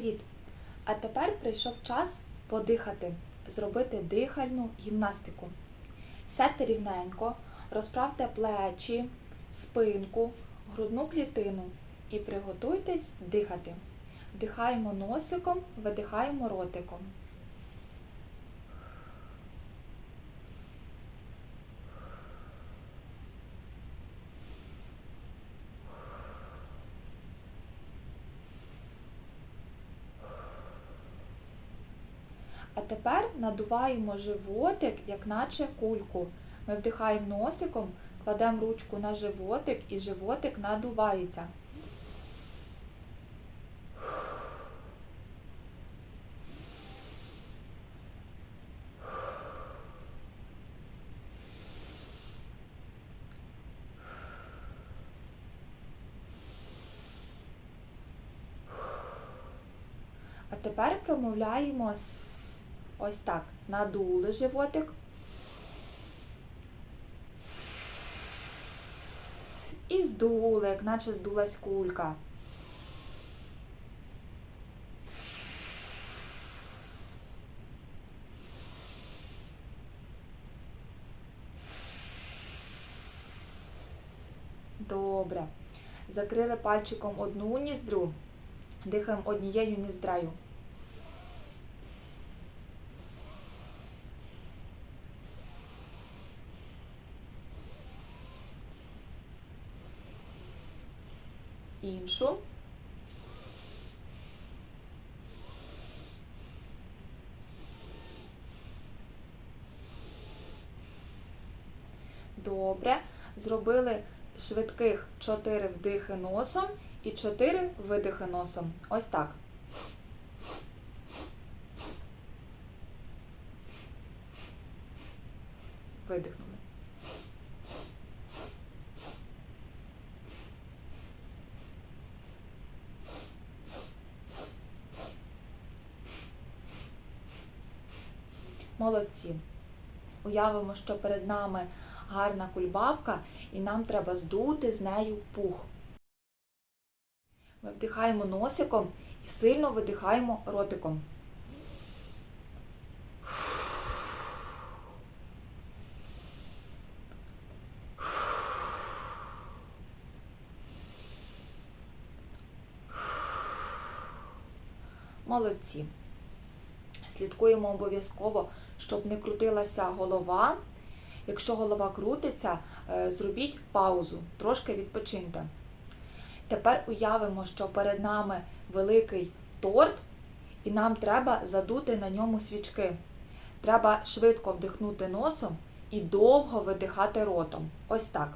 привіт! А тепер прийшов час подихати, зробити дихальну гімнастику. Сядьте рівненько, розправте плечі, спинку, грудну клітину і приготуйтесь дихати. Вдихаємо носиком, видихаємо ротиком. А тепер надуваємо животик, як наче кульку. Ми вдихаємо носиком, кладемо ручку на животик і животик надувається. А тепер промовляємо с. Ось так. Надули животик. І здули, як наче здулась кулька. Добре. Закрили пальчиком одну ніздрю. Дихаємо однією ніздраю. Іншу. Добре. Зробили швидких 4 вдихи носом і 4 видихи носом. Ось так. Видихнули. Молодці. Уявимо, що перед нами гарна кульбабка, і нам треба здути з нею пух. Ми вдихаємо носиком і сильно видихаємо ротиком. Молодці. Слідкуємо обов'язково, щоб не крутилася голова. Якщо голова крутиться, е, зробіть паузу, трошки відпочиньте. Тепер уявимо, що перед нами великий торт, і нам треба задути на ньому свічки. Треба швидко вдихнути носом і довго видихати ротом. Ось так.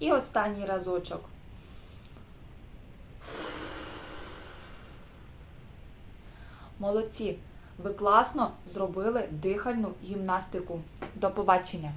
І останній разочок. Молодці! Ви класно зробили дихальну гімнастику. До побачення!